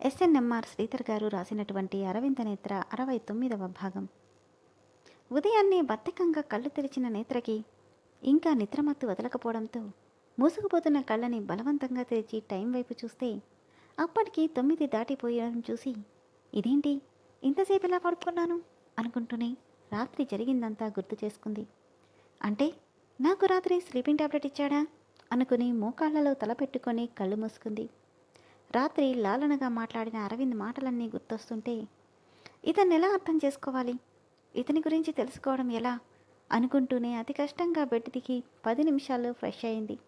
SNMR Sridhar గారు రాసినటువంటి అరవింద నేత్ర అరవై తొమ్మిదవ భాగం. ఉదయాన్నే బద్ధకంగా కళ్ళు తెరిచిన నేత్రకి ఇంకా నిద్రమత్తు వదలకపోవడంతో మూసుకుపోతున్న కళ్ళని బలవంతంగా తెరిచి టైం వైపు చూస్తే అప్పటికి తొమ్మిది దాటిపోయడం చూసి ఇదేంటి? ఇంతసేపు ఎలా పడుకున్నాను? అనుకుంటూనే రాత్రి జరిగిందంతా గుర్తు చేసుకుంది. అంటే నాకు రాత్రి స్లీపింగ్ టాబ్లెట్ ఇచ్చాడా? అనుకుని మోకాళ్ళలో తలపెట్టుకొని కళ్ళు మూసుకుంది. రాత్రి లాలనగా మాట్లాడిన అరవింద్ మాటలన్నీ గుర్తొస్తుంటే ఇతన్ని ఎలా అర్థం చేసుకోవాలి? ఇతని గురించి తెలుసుకోవడం ఎలా? అనుకుంటూనే అతి కష్టంగా బెడ్ దిగి పది నిమిషాల్లో ఫ్రెష్ అయింది.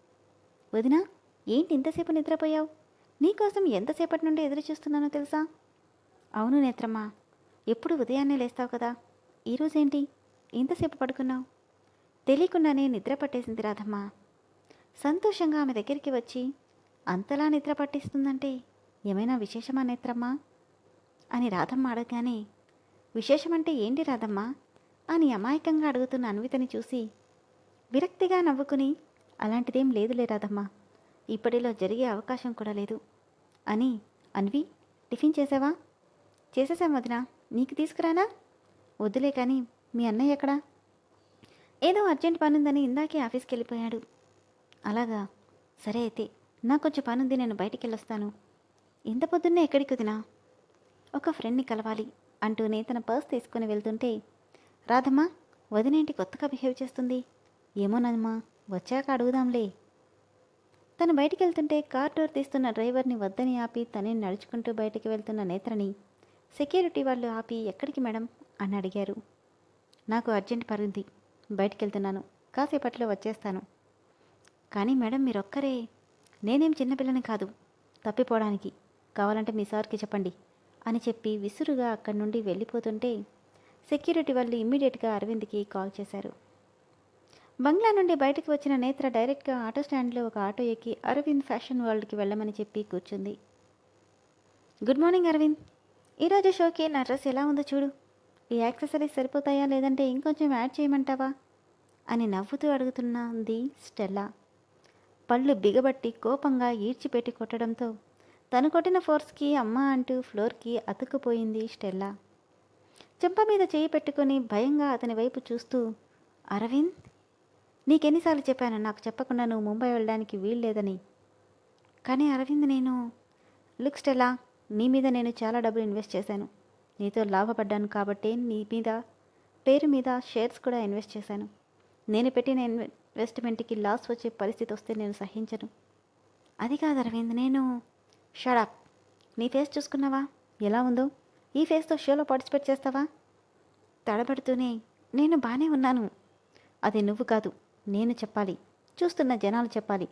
వదినా ఏంటి ఇంతసేపు నిద్రపోయావు? నీకోసం ఎంతసేపటి నుండి ఎదురు చూస్తున్నానో తెలుసా? అవును నేత్రమ్మా ఎప్పుడు ఉదయాన్నే లేస్తావు కదా. ఈరోజేంటి ఇంతసేపు పడుకున్నావు? తెలియకుండానే నిద్ర పట్టేసింది రాధమ్మ. సంతోషంగా ఆమె దగ్గరికి వచ్చి అంతలా నిద్ర పట్టిస్తుందంటే ఏమైనా విశేషమా నేత్రమ్మా? అని రాధమ్మ అడగగానే విశేషమంటే ఏంటి రాధమ్మ? అని అమాయకంగా అడుగుతున్న అన్వితని చూసి విరక్తిగా నవ్వుకుని అలాంటిదేం లేదులే రాధమ్మ ఇప్పటిలో జరిగే అవకాశం కూడా లేదు. అని అన్వి టిఫిన్ చేసావా? చేసేసాం వదినా నీకు తీసుకురానా? వద్దులే కానీ మీ అన్నయ్య ఎక్కడా? ఏదో అర్జెంట్ పనుందని ఇందాకే ఆఫీస్కి వెళ్ళిపోయాడు అలాగా సరే అయితే. నాకు కొంచెం పని ఉంది నేను బయటికి వెళ్ళొస్తాను ఇంత పొద్దున్నే ఎక్కడికి వదినా? ఒక ఫ్రెండ్ని కలవాలి అంటూనే తన పర్స్ తీసుకుని వెళ్తుంటే రాధమ్మ వదినేంటి కొత్తగా బిహేవ్ చేస్తుంది? ఏమోనమ్మా వచ్చాక అడుగుదాంలే. తను బయటికి వెళ్తుంటే కార్ డోర్ తీస్తున్న డ్రైవర్ని వద్దని ఆపి తనే నడుచుకుంటూ బయటికి వెళ్తున్న నేత్రని సెక్యూరిటీ వాళ్ళు ఆపి ఎక్కడికి మేడం? అని అడిగారు. నాకు అర్జెంట్ పరుంది బయటికి వెళ్తున్నాను కాసేపట్లో వచ్చేస్తాను. కానీ మేడం మీరొక్కరే నేనేం చిన్నపిల్లని కాదు. తప్పిపోవడానికి. కావాలంటే మీ సార్కి చెప్పండి అని చెప్పి విసురుగా అక్కడి నుండి వెళ్ళిపోతుంటే సెక్యూరిటీ వాళ్ళు ఇమ్మీడియట్గా అరవింద్కి కాల్ చేశారు. బంగ్లా నుండి బయటకు వచ్చిన నేత్ర డైరెక్ట్గా ఆటో స్టాండ్లో ఒక ఆటో ఎక్కి అరవింద్ ఫ్యాషన్ వరల్డ్కి వెళ్ళమని చెప్పి కూర్చుంది. Good morning Aravind. ఈరోజు షోకి నా డ్రెస్ ఎలా ఉందో చూడు. ఈ యాక్సెసరీస్ సరిపోతాయా లేదంటే ఇంకొంచెం యాడ్ చేయమంటావా? అని నవ్వుతూ అడుగుతున్నది స్టెల్లా. పళ్ళు బిగబట్టి కోపంగా ఈడ్చిపెట్టి కొట్టడంతో తను కొట్టిన ఫోర్స్కి అమ్మ అంటూ ఫ్లోర్కి అతుక్కుపోయింది స్టెల్లా. చెంప మీద చేయి పెట్టుకొని భయంగా అతని వైపు చూస్తూ అరవింద్ నీకెన్నిసార్లు చెప్పాను నాకు చెప్పకుండా నువ్వు ముంబై వెళ్ళడానికి వీల్లేదని. కానీ అరవింద్ నేను లుక్ స్టెల్లా నీ మీద నేను చాలా డబ్బులు ఇన్వెస్ట్ చేశాను. నీతో లాభపడ్డాను కాబట్టి నీ మీద పేరు మీద షేర్స్ కూడా ఇన్వెస్ట్ చేశాను. నేను పెట్టిన ఇన్వెస్ట్మెంట్కి లాస్ వచ్చే పరిస్థితి వస్తే నేను సహించను. అది కాదు అరవింద్ నేను షడప్ నీ ఫేస్ చూసుకున్నావా? ఎలా ఉందో? ఈ ఫేస్తో షోలో పార్టిసిపేట్ చేస్తావా? తడబడుతూనే నేను బాగానే ఉన్నాను. అది నువ్వు కాదు నేను చెప్పాలి. చూస్తున్న జనాలు చెప్పాలి.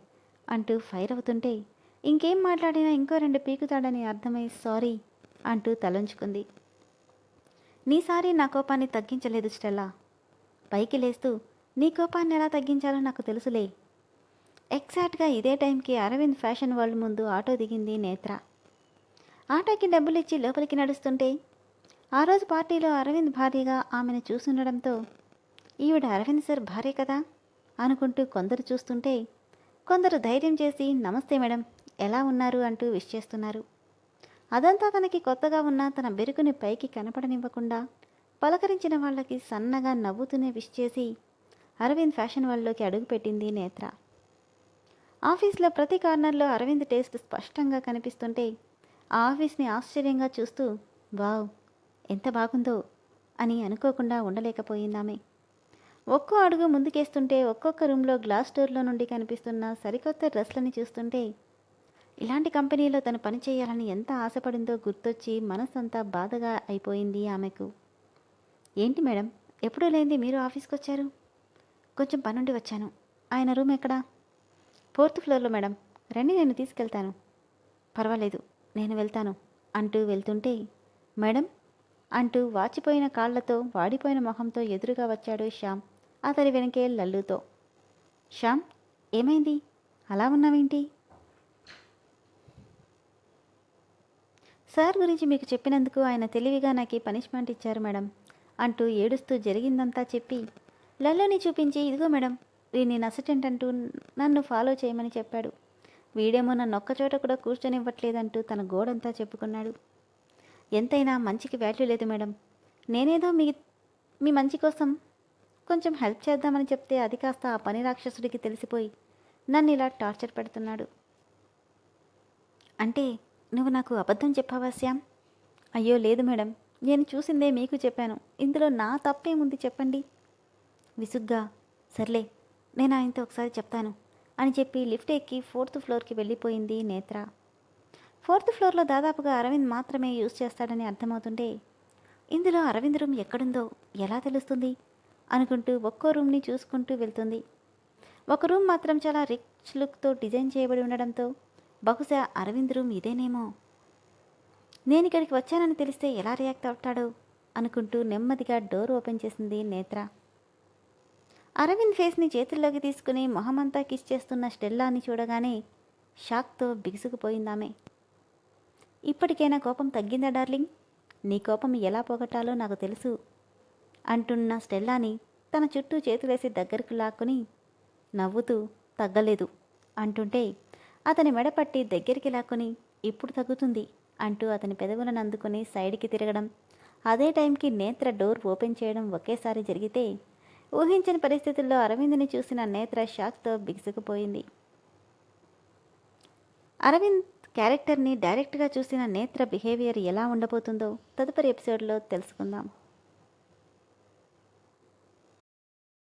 అంటూ ఫైర్ అవుతుంటే ఇంకేం మాట్లాడినా ఇంకో రెండు పీకుతాడని అర్థమై సారీ అంటూ తలంచుకుంది. నీసారి నా కోపాన్ని తగ్గించలేదు స్టెల్లా. పైకి లేస్తూ నీ కోపాన్ని ఎలా తగ్గించాలో నాకు తెలుసులే. ఎగ్జాక్ట్గా ఇదే టైంకి అరవింద్ ఫ్యాషన్ వరల్డ్ ముందు ఆటో దిగింది నేత్ర. ఆటోకి డబ్బులు ఇచ్చి లోపలికి నడుస్తుంటే ఆ రోజు పార్టీలో అరవింద్ భార్యగా ఆమెను చూస్తుండడంతో ఈవిడ అరవింద్ సార్ భార్య కదా? అనుకుంటూ కొందరు చూస్తుంటే కొందరు ధైర్యం చేసి నమస్తే మేడం ఎలా ఉన్నారు? అంటూ విష్ చేస్తున్నారు. అదంతా తనకి కొత్తగా ఉన్న తన బెరుకుని పైకి కనపడనివ్వకుండా పలకరించిన వాళ్ళకి సన్నగా నవ్వుతూనే విష్ చేసి అరవింద్ ఫ్యాషన్ వరల్డ్లోకి అడుగుపెట్టింది నేత్ర. ఆఫీస్లో ప్రతి కార్నర్లో అరవింద్ టేస్ట్ స్పష్టంగా కనిపిస్తుంటే ఆ ఆఫీస్ని ఆశ్చర్యంగా చూస్తూ వావ్ ఎంత బాగుందో అని అనుకోకుండా ఉండలేకపోయిందామె ఒక్కో అడుగు ముందుకేస్తుంటే ఒక్కొక్క రూమ్లో గ్లాస్ డోర్లో నుండి కనిపిస్తున్న సరికొత్త డ్రెస్లని చూస్తుంటే ఇలాంటి కంపెనీలో తను పనిచేయాలని ఎంత ఆశపడిందో గుర్తొచ్చి మనసంతా బాధగా అయిపోయింది ఆమెకు. ఏంటి మేడం ఎప్పుడూ లేనిది మీరు ఆఫీస్కి వచ్చారు కొంచెం పనుండి వచ్చాను. ఆయన రూమ్ ఎక్కడా? ఫోర్త్ ఫ్లోర్లో మేడం. రండి నేను తీసుకెళ్తాను. పర్వాలేదు నేను వెళ్తాను అంటూ వెళ్తుంటే మేడం అంటూ వాచిపోయిన కాళ్ళతో వాడిపోయిన మొహంతో ఎదురుగా వచ్చాడు శ్యామ్ అతని వెనకే లల్లుతో. శ్యామ్ ఏమైంది? అలా ఉన్నావేంటి? సార్ గురించి మీకు చెప్పినందుకు ఆయన తెలివిగా నాకు పనిష్మెంట్ ఇచ్చారు మేడం అంటూ ఏడుస్తూ జరిగిందంతా చెప్పి లలోని చూపించి ఇదిగో మేడం వీడిని అసిస్టెంట్ అంటూ నన్ను ఫాలో చేయమని చెప్పాడు. వీడేమో నన్ను ఒక్కచోట కూడా కూర్చొనివ్వట్లేదంటూ తన గోడంతా చెప్పుకున్నాడు. ఎంతైనా మంచికి వాల్యూ లేదు మేడం. నేనేదో మీ మీ మంచి కోసం కొంచెం హెల్ప్ చేద్దామని చెప్తే అది కాస్త ఆ పని రాక్షసుడికి తెలిసిపోయి నన్ను ఇలా టార్చర్ పెడుతున్నాడు. అంటే నువ్వు నాకు అబద్ధం చెప్పావా శ్యామ్? అయ్యో లేదు మేడం. నేను చూసిందే మీకు చెప్పాను. ఇందులో నా తప్పేముంది చెప్పండి. విసుగ్గా సర్లే నేను ఆయనతో ఒకసారి చెప్తాను అని చెప్పి లిఫ్ట్ ఎక్కి ఫోర్త్ ఫ్లోర్కి వెళ్ళిపోయింది నేత్ర. ఫోర్త్ ఫ్లోర్లో దాదాపుగా అరవింద్ మాత్రమే యూజ్ చేస్తాడని అర్థమవుతుంటే ఇందులో అరవింద్ రూమ్ ఎక్కడుందో ఎలా తెలుస్తుంది? అనుకుంటూ ఒక్కో రూమ్ని చూసుకుంటూ వెళ్తుంది. ఒక రూమ్ మాత్రం చాలా రిచ్ లుక్తో డిజైన్ చేయబడి ఉండడంతో బహుశా అరవింద్ రూమ్ ఇదేనేమో. నేను ఇక్కడికి వచ్చానని తెలిస్తే ఎలా రియాక్ట్ అవుతాడో అనుకుంటూ నెమ్మదిగా డోర్ ఓపెన్ చేసింది నేత్ర. అరవింద్ ఫేస్ని చేతుల్లోకి తీసుకుని మొహమంతా కిస్ చేస్తున్న స్టెల్లాని చూడగానే షాక్తో బిగుసుకుపోయిందామే. ఇప్పటికైనా కోపం తగ్గిందా డార్లింగ్? నీ కోపం ఎలా పోగొట్టాలో నాకు తెలుసు అంటున్న స్టెల్లాని తన చుట్టూ చేతులేసి దగ్గరకు లాక్కుని నవ్వుతూ తగ్గలేదు. అంటుంటే అతని మెడపట్టి దగ్గరికి లాక్కుని ఇప్పుడు తగ్గుతుంది అంటూ అతని పెదవులను అందుకుని సైడ్కి తిరగడం. అదే టైంకి నేత్ర డోర్ ఓపెన్ చేయడం ఒకేసారి జరిగితే ఊహించని పరిస్థితుల్లో అరవింద్ని చూసిన నేత్ర షాక్తో బిగుసుకుపోయింది. అరవింద్ క్యారెక్టర్ని డైరెక్ట్గా చూసిన నేత్ర బిహేవియర్ ఎలా ఉండబోతుందో తదుపరి ఎపిసోడ్లో తెలుసుకుందాం.